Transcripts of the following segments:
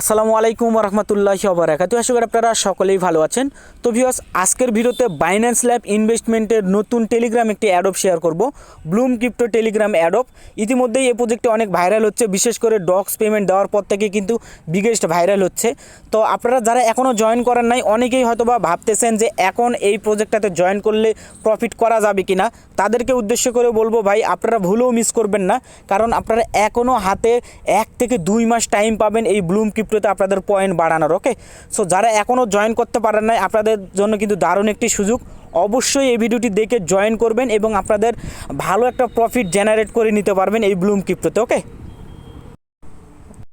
আসসালামু আলাইকুম রহমতুল্লাহ ওবরাকাতু। আশা করি আপনারা সকলেই ভালো আছেন। তো ভিউয়ার্স আজকের ভিডিওতে বাইন্যান্স ল্যাব ইনভেস্টমেন্টের নতুন টেলিগ্রাম একটি অ্যাডপ শেয়ার করব। ব্লুম ক্রিপ্টো টেলিগ্রাম অ্যাডপ ইতিমধ্যেই এই প্রজেক্টটি অনেক ভাইরাল হচ্ছে, বিশেষ করে ডক্স পেমেন্ট দেওয়ার পর থেকে কিন্তু বিগেস্ট ভাইরাল হচ্ছে। তো আপনারা যারা এখনও জয়েন করেন নাই, অনেকেই হয়তোবা ভাবতেছেন যে এখন এই প্রজেক্টটাতে জয়েন করলে প্রফিট করা যাবে কি না তাদেরকে উদ্দেশ্য করে বলব, ভাই, আপনারা ভুলেও মিস করবেন না। কারণ আপনারা এখনও হাতে এক থেকে দুই মাস টাইম পাবেন এই ব্লুম ক্রিপ্টোতে আপনাদের পয়েন্ট বাড়ানোর ওকে সো যারা এখনও জয়েন করতে পারেন নাই, আপনাদের জন্য কিন্তু দারুণ একটি সুযোগ। অবশ্যই এই ভিডিওটি দেখে জয়েন করবেন এবং আপনাদের ভালো একটা প্রফিট জেনারেট করে নিতে পারবেন এই ব্লুম ক্রিপ্টোতে ওকে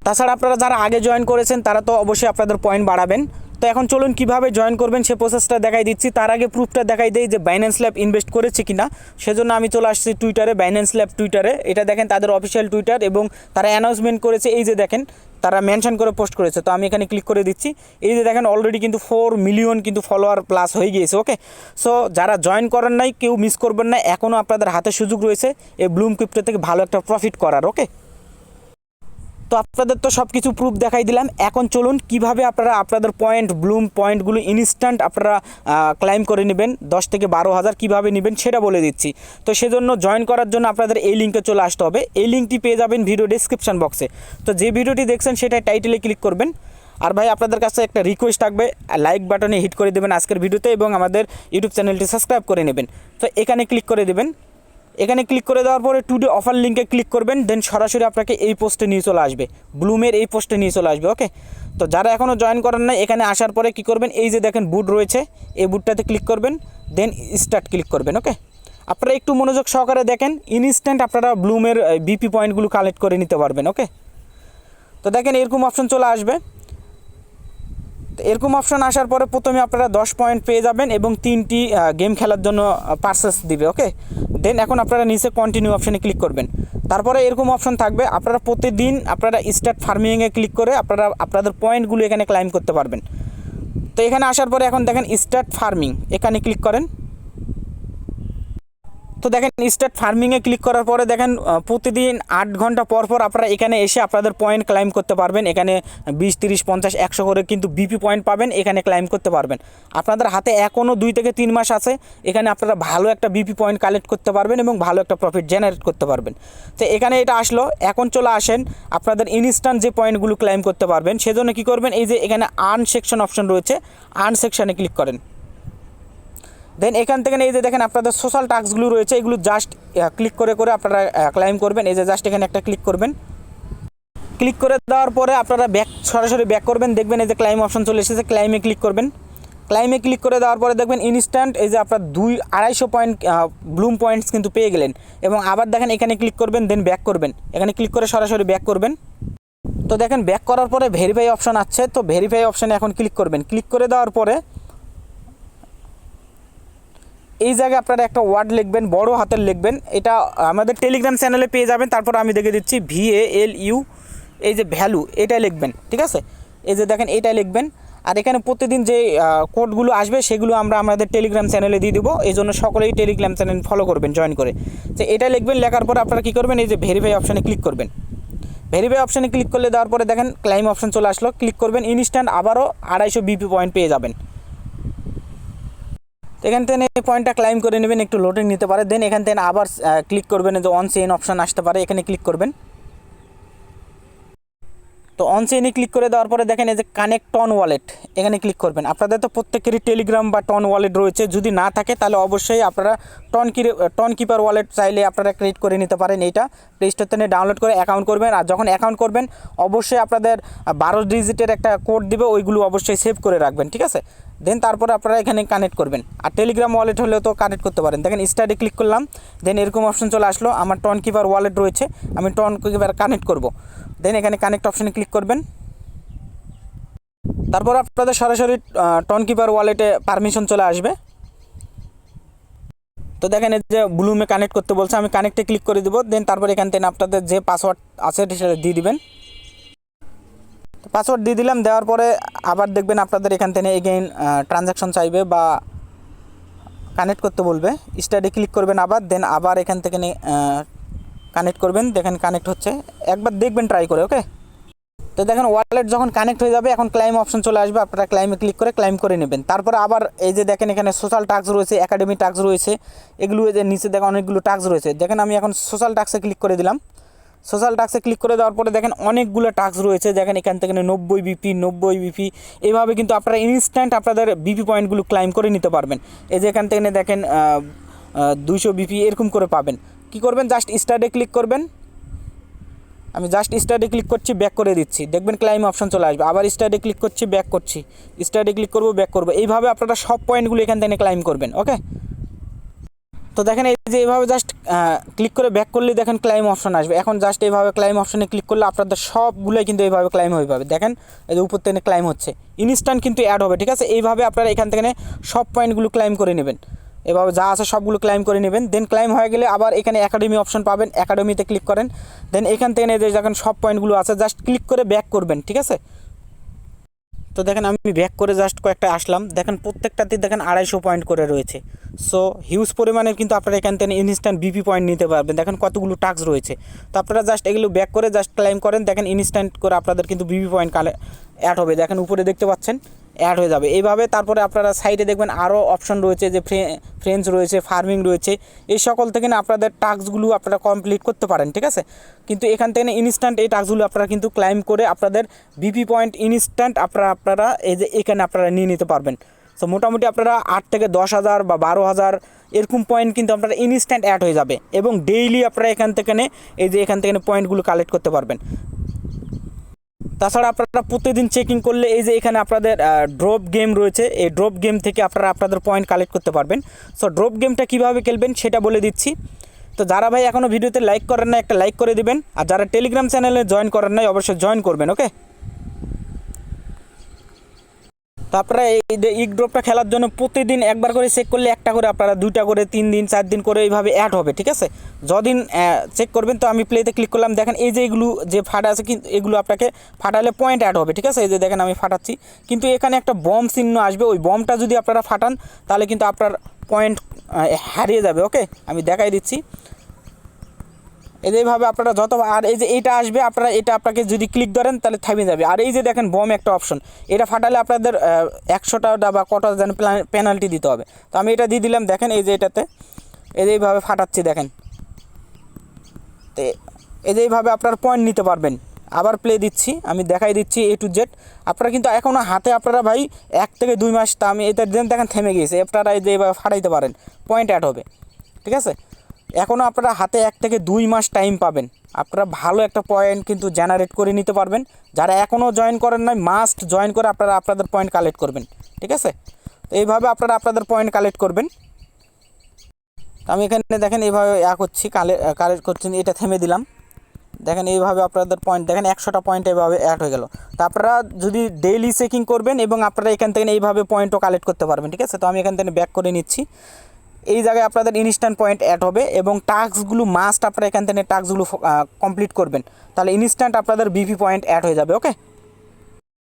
তাছাড়া আপনারা যারা আগে জয়েন করেছেন, তারা তো অবশ্যই আপনাদের পয়েন্ট বাড়াবেন। তো এখন চলুন কীভাবে জয়েন করবেন সে প্রসেসটা দেখাই দিচ্ছি। তার আগে প্রুফটা দেখাই দেয় যে বাইন্যান্স ল্যাব ইনভেস্ট করেছে কিনা। সেজন্য আমি চলে আসছি টুইটারে বাইন্যান্স ল্যাব টুইটারে এটা দেখেন তাদের অফিসিয়াল টুইটার এবং তারা অ্যানাউন্সমেন্ট করেছে। এই যে দেখেন, তারা মেনশন করে পোস্ট করেছে। তো আমি এখানে ক্লিক করে দিচ্ছি। এই যে দেখেন অলরেডি কিন্তু ফোর মিলিয়ন কিন্তু ফলোয়ার প্লাস হয়ে গিয়েছে ওকে সো যারা জয়েন করেন নাই, কেউ মিস করবেন না। এখনও আপনাদের হাতে সুযোগ রয়েছে এই ব্লুম ক্রিপ্টো থেকে ভালো একটা প্রফিট করার ওকে তো আপনাদের তো সব কিছু প্রুফ দেখাই দিলাম। এখন চলুন কীভাবে আপনারা আপনাদের পয়েন্ট ব্লুম পয়েন্টগুলো ইনস্ট্যান্ট আপনারা ক্লাইম করে নেবেন। দশ থেকে বারো হাজার কীভাবে নেবেন সেটা বলে দিচ্ছি। তো সেজন্য জয়েন করার জন্য আপনাদের এই লিঙ্কে চলে আসতে হবে। এই লিঙ্কটি পেয়ে যাবেন ভিডিও ডিসক্রিপশন বক্সে তো যে ভিডিওটি দেখছেন সেটা টাইটেলে ক্লিক করবেন। আর ভাই, আপনাদের কাছে একটা রিকোয়েস্ট থাকবে। লাইক বাটনে হিট করে দেবেন আজকের ভিডিওতে এবং আমাদের ইউটিউব চ্যানেলটি সাবস্ক্রাইব করে নেবেন। তো এখানে ক্লিক করে দেবেন। এখানে ক্লিক করে দেওয়ার পরে টুডে অফার লিঙ্কে ক্লিক করবেন দেন সরাসরি আপনাকে এই পোস্টে নিয়ে চলে আসবে। ব্লুমের এই পোস্টে নিয়ে চলে আসবে ওকে তো যারা এখনও জয়েন করেন নাই, এখানে আসার পরে কি করবেন? এই যে দেখেন বুট রয়েছে, এই বুটটাতে ক্লিক করবেন দেন স্টার্ট ক্লিক করবেন ওকে আপনারা একটু মনোযোগ সহকারে দেখেন ইনস্ট্যান্ট আপনারা ব্লুমের বিপি পয়েন্টগুলো কালেক্ট করে নিতে পারবেন ওকে তো দেখেন এরকম অপশন চলে আসবে। এরকম অপশন আসার পরে প্রথমে আপনারা দশ পয়েন্ট পেয়ে যাবেন এবং তিনটি গেম খেলার জন্য পার্সেস দিবে ওকে দেন এখন আপনারা নিচে কন্টিনিউ অপশানে ক্লিক করবেন। তারপরে এরকম অপশন থাকবে, আপনারা প্রতিদিন আপনারা স্টার্ট ফার্মিংয়ে ক্লিক করে আপনারা, আপনাদের পয়েন্টগুলো এখানে ক্লাইম করতে পারবেন। তো এখানে আসার পরে এখন দেখেন স্টার্ট ফার্মিং এখানে ক্লিক করেন। তো দেখেন স্টার্ট ফার্মিংয়ে ক্লিক করার পরে দেখেন প্রতিদিন আট ঘণ্টা পর পর আপনারা এখানে এসে আপনাদের পয়েন্ট ক্লাইম করতে পারবেন। এখানে বিশ, তিরিশ, পঞ্চাশ, একশো করে কিন্তু বিপি পয়েন্ট পাবেন, এখানে ক্লাইম করতে পারবেন। আপনাদের হাতে এখনও দুই থেকে তিন মাস আছে, এখানে আপনারা ভালো একটা বিপি পয়েন্ট কালেক্ট করতে পারবেন এবং ভালো একটা প্রফিট জেনারেট করতে পারবেন। তো এখানে এটা আসলো, এখন চলে আসেন, আপনাদের ইনস্ট্যান্ট যে পয়েন্টগুলো ক্লাইম করতে পারবেন, সেজন্য কী করবেন, এই যে এখানে আর্ন সেকশন অপশন রয়েছে আর্ন সেকশনে ক্লিক করেন। দেন এখান থেকে এই যে দেখেন আপনাদের সোশ্যাল টাস্কগুলো রয়েছে, এগুলো জাস্ট ক্লিক করে করে আপনারা ক্লাইম করবেন। এই যে জাস্ট এখানে একটা ক্লিক করবেন। ক্লিক করে দেওয়ার পরে আপনারা ব্যাক সরাসরি ব্যাক করবেন। দেখবেন এই যে ক্লাইম অপশন চলে এসেছে ক্লাইমে ক্লিক করবেন। ক্লাইমে ক্লিক করে দেওয়ার পরে দেখবেন ইনস্ট্যান্ট এই যে আপনার দুই, আড়াইশো পয়েন্ট ব্লুম পয়েন্টস কিন্তু পেয়ে গেলেন। এবং আবার দেখেন এখানে ক্লিক করবেন দেন ব্যাক করবেন। এখানে ক্লিক করে সরাসরি ব্যাক করবেন। তো দেখেন ব্যাক করার পরে ভেরিফাই অপশন আছে। তো ভেরিফাই অপশানে এখন ক্লিক করবেন। ক্লিক করে দেওয়ার পরে এই জায়গায় আপনারা একটা ওয়ার্ড লিখবেন, বড় হাতের লিখবেন। এটা আমাদের টেলিগ্রাম চ্যানেলে পেয়ে যাবেন। তারপর আমি দেখে দিচ্ছি ভি এ এল ইউ এই যে ভ্যালু, এটাই লিখবেন, ঠিক আছে? এই যে দেখেন, এটাই লিখবেন। আর এখানে প্রতিদিন যে কোডগুলো আসবে, সেগুলো আমরা আমাদের টেলিগ্রাম চ্যানেলে দিয়ে দেবো। এই জন্য সকলেই টেলিগ্রাম চ্যানেল ফলো করবেন জয়েন করে। তো এটা লিখবেন, লেখার পরে আপনারা কী করবেন? এই যে ভেরিফাই অপশানে ক্লিক করবেন। ভেরিফাই অপশানে ক্লিক করলে দেওয়ার পরে দেখেন ক্লাইম অপশন চলে আসলো। ক্লিক করবেন ইনস্ট্যান্ট আবারও আড়াইশো বিপি পয়েন্ট পেয়ে যাবেন। এখান থেকে পয়েন্টটা ক্লাইম করে নেবেন, একটু লোডিং নিতে পারে। দেন এখান থেকে আবার ক্লিক করবেন যে অন সেন অপশন আসতে পারে, এখানে ক্লিক করবেন। তো অন চেইনে ক্লিক করে দেওয়ার পরে দেখেন এই যে কানেক্ট টন ওয়ালেট এখানে ক্লিক করবেন। আপনাদের তো প্রত্যেকেরই টেলিগ্রাম বা টন ওয়ালেট রয়েছে। যদি না থাকে, তাহলে অবশ্যই আপনারা টন কি টন কিপার ওয়ালেট চাইলে আপনারা ক্রিয়েট করে নিতে পারেন এইটা। প্লে স্টোর থেকে ডাউনলোড করে অ্যাকাউন্ট করবেন। আর যখন অ্যাকাউন্ট করবেন, অবশ্যই আপনাদের বারো ডিজিটের একটা কোড দিবে, ওইগুলো অবশ্যই সেভ করে রাখবেন, ঠিক আছে? দেন তারপরে আপনারা এখানে কানেক্ট করবেন। আর টেলিগ্রাম ওয়ালেট হলেও তো কানেক্ট করতে পারেন। দেখেন স্টাডি ক্লিক করলাম দেন এরকম অপশন চলে আসলো। আমার টন কিপার ওয়ালেট রয়েছে, আমি টন কিপার কানেক্ট করব। দেন এখানে কানেক্ট অপশানে ক্লিক করবেন। তারপর আপনাদের সরাসরি টন ওয়ালেটে পারমিশন চলে আসবে। তো দেখেন যে ব্লুমে কানেক্ট করতে বলছে, আমি কানেক্টে ক্লিক করে দেবো দেন তারপর এখান থেকে আপনাদের যে পাসওয়ার্ড আছে সেটা দিয়ে দিবেন। পাসওয়ার্ড দিয়ে দিলাম, দেওয়ার পরে আবার দেখবেন আপনাদের এখান থেকে এগেইন ট্রানজ্যাকশন চাইবে বা কানেক্ট করতে বলবে। স্টাডি ক্লিক করবেন আবার দেন আবার এখান থেকে কানেক্ট করবেন। দেখেন কানেক্ট হচ্ছে। একবার দেখবেন ট্রাই করে ওকে তো দেখেন ওয়ালেট যখন কানেক্ট হয়ে যাবে, এখন ক্লাইম অপশন চলে আসবে। আপনারা ক্লাইমে ক্লিক করে ক্লাইম করে নেবেন। তারপর আবার এই যে দেখেন এখানে সোশ্যাল টাস্ক রয়েছে একাডেমি টাস্ক রয়েছে, এগুলো যে নিচে দেখেন অনেকগুলো টাস্ক রয়েছে। দেখেন আমি এখন সোশ্যাল টাক্সে ক্লিক করে দিলাম। সোশ্যাল টাস্কে ক্লিক করে দেওয়ার পরে দেখেন অনেকগুলো টাস্ক রয়েছে। দেখেন এখান থেকে নব্বই বিপি নব্বই বিপি এইভাবে কিন্তু আপনারা ইনস্ট্যান্ট আপনাদের বিপি পয়েন্টগুলো ক্লাইম করে নিতে পারবেন। এই যে এখান থেকে দেখেন দুইশো বিপি এরকম করে পাবেন। কি করবেন? জাস্ট স্টার্টে ক্লিক করবেন। আমি জাস্ট স্টার্টে ক্লিক করছি ব্যাক করে দিচ্ছি। দেখবেন ক্লাইম অপশন চলে আসবে। আবার স্টার্টে ক্লিক করছি ব্যাক করছি। স্টার্টে ক্লিক করব ব্যাক করব। এইভাবে আপনারা সব পয়েন্টগুলো এখান থেকে ক্লাইম করবেন ওকে তো দেখেন এই যে এইভাবে জাস্ট ক্লিক করে ব্যাক করলে দেখেন ক্লাইম অপশন আসবে। এখন জাস্ট এইভাবে ক্লাইম অপশনে ক্লিক করলে আপনাদের সবগুলোই কিন্তু এইভাবে ক্লাইম হয়ে পাবে দেখেন, এই যে উপর থেকে ক্লাইম হচ্ছে। ইনস্ট্যান্ট কিন্তু অ্যাড হবে, ঠিক আছে? এইভাবে আপনারা এখান থেকে সব পয়েন্টগুলো ক্লাইম করে নেবেন। এভাবে যা আছে সবগুলো ক্লাইম করে নেবেন। দেন ক্লাইম হয়ে গেলে আবার এখানে একাডেমি অপশন পাবেন। একাডেমিতে ক্লিক করেন। দেন এখান থেকে যে যখন সব পয়েন্টগুলো আছে জাস্ট ক্লিক করে ব্যাক করবেন, ঠিক আছে? তো দেখেন আমি ব্যাক করে জাস্ট কয়েকটা আসলাম। দেখেন প্রত্যেকটাতে দেখেন আড়াইশো পয়েন্ট করে রয়েছে। সো হিউজ পরিমাণে কিন্তু আপনারা এখান থেকে ইনস্ট্যান্ট বিপি পয়েন্ট নিতে পারবেন। দেখেন কতগুলো টাস্ক রয়েছে। তো আপনারা জাস্ট এগুলো ব্যাক করে জাস্ট ক্লাইম করেন। দেখেন ইনস্ট্যান্ট করে আপনাদের কিন্তু বিপি পয়েন্ট কালে অ্যাড হবে। দেখেন উপরে দেখতে পাচ্ছেন। অ্যাড হয়ে যাবে। এইভাবে তারপরে আপনারা সাইডে দেখবেন আরও অপশন রয়েছে যে ফ্রেন্ডস রয়েছে ফার্মিং রয়েছে। এই সকল থেকে না আপনাদের টাস্কগুলো আপনারা কমপ্লিট করতে পারেন, ঠিক আছে? কিন্তু এখান থেকে না ইনস্ট্যান্ট এই টাস্কগুলো আপনারা কিন্তু ক্লাইম করে আপনাদের বিপি পয়েন্ট ইনস্ট্যান্ট আপনারা আপনারা এই যে এখানে আপনারা নিয়ে নিতে পারবেন। সো মোটামুটি আপনারা আট থেকে দশ হাজার বা বারো হাজার এরকম পয়েন্ট কিন্তু আপনারা ইনস্ট্যান্ট অ্যাড হয়ে যাবে এবং ডেইলি আপনারা এখান থেকে এই যে এখান থেকে পয়েন্টগুলো কালেক্ট করতে পারবেন। তাছাড়া আপনারা প্রতিদিন চেকিং করলে এই যে এখানে আপনাদের ড্রপ গেম রয়েছে, এই ড্রপ গেম থেকে আপনারা আপনাদের পয়েন্ট কালেক্ট করতে পারবেন। সো ড্রপ গেমটা কীভাবে খেলবেন সেটা বলে দিচ্ছি। তো যারা ভাই এখনও ভিডিওতে লাইক করেন না একটা লাইক করে দিবেন। আর যারা টেলিগ্রাম চ্যানেলে জয়েন করেন নাই, অবশ্যই জয়েন করবেন ওকে তো আপনারা এই ইক ড্রপটা খেলার জন্য প্রতিদিন একবার করে চেক করলে একটা করে, আপনারা দুইটা করে, তিন দিন, চার দিন করে এইভাবে অ্যাড হবে, ঠিক আছে? যদিন চেক করবেন, তো আমি প্লেতে ক্লিক করলাম, দেখেন এই যে এগুলো যে ফাটা আছে কিন্তু এগুলো আপনাকে ফাটালে পয়েন্ট অ্যাড হবে, ঠিক আছে? এই যে দেখেন আমি ফাটাচ্ছি। কিন্তু এখানে একটা বম চিহ্ন আসবে, ওই বমটা যদি আপনারা ফাটান, তাহলে কিন্তু আপনার পয়েন্ট হারিয়ে যাবে ওকে আমি দেখাই দিচ্ছি। এইভাবে আপনারা যত আর এই যে এইটা আসবে, আপনারা এটা আপনাকে যদি ক্লিক করেন তাহলে থামিয়ে যাবে। আর এই যে দেখেন বম একটা অপশন এটা ফাটালে আপনাদের একশোটা বা কটা যেন পেনাল্টি দিতে হবে। তো আমি এটা দিয়ে দিলাম, দেখেন এই যে এটাতে। এই যে এইভাবে ফাটাচ্ছি, দেখেন। তো এই যে এইভাবে আপনার পয়েন্ট নিতে পারবেন। আবার প্লে দিচ্ছি, আমি দেখাই দিচ্ছি এ টু জেড আপনারা কিন্তু এখনও হাতে আপনারা ভাই, এক থেকে দুই মাস, তা আমি এটা দেখেন, থেমে গিয়েছে। আপনারা এই যে এইভাবে ফাটাইতে পারেন। পয়েন্ট অ্যাড হবে। ঠিক আছে? এখনও আপনারা হাতে এক থেকে দুই মাস টাইম পাবেন। আপনারা ভালো একটা পয়েন্ট কিন্তু জেনারেট করে নিতে পারবেন। যারা এখনও জয়েন করেন নাই মাস্ট জয়েন করে আপনারা আপনাদের পয়েন্ট কালেক্ট করবেন। ঠিক আছে? তো এইভাবে আপনারা আপনাদের পয়েন্ট কালেক্ট করবেন। আমি এখানে দেখেন এইভাবে ইয়া করছি কালে কালেক্ট করছি, এটা থেমে দিলাম। দেখেন এইভাবে আপনাদের পয়েন্ট দেখেন একশোটা পয়েন্ট এইভাবে অ্যাড হয়ে গেল। তো আপনারা যদি ডেইলি চেকিং করবেন এবং আপনারা এখান থেকে এইভাবে পয়েন্টও কালেক্ট করতে পারবেন। ঠিক আছে? তো আমি এখান থেকে ব্যাক করে নিচ্ছি। এই জায়গায় আপনাদের ইনস্ট্যান্ট পয়েন্ট অ্যাড হবে এবং টাস্কগুলো মাস্ট আপনারা এখান থেকে টাস্কগুলো কমপ্লিট করবেন। তাহলে ইনস্ট্যান্ট আপনাদের বিপি পয়েন্ট অ্যাড হয়ে যাবে ওকে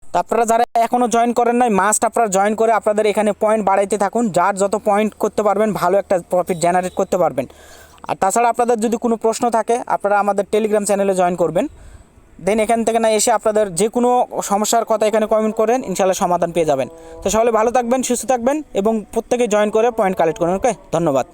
তো আপনারা যারা এখনও জয়েন করেন নাই মাস্ট আপনারা জয়েন করে আপনাদের এখানে পয়েন্ট বাড়াইতে থাকুন। যার যত পয়েন্ট করতে পারবেন, ভালো একটা প্রফিট জেনারেট করতে পারবেন। আর তাছাড়া আপনাদের যদি কোনো প্রশ্ন থাকে, আপনারা আমাদের টেলিগ্রাম চ্যানেলে জয়েন করবেন। দেন এখান থেকে না এসে আপনাদের যে কোনো সমস্যার কথা এখানে কমেন্ট করেন ইনশাল্লাহ সমাধান পেয়ে যাবেন। তো সকলে ভালো থাকবেন, সুস্থ থাকবেন এবং প্রত্যেকে জয়েন করে পয়েন্ট কালেক্ট করুন ওকে ধন্যবাদ।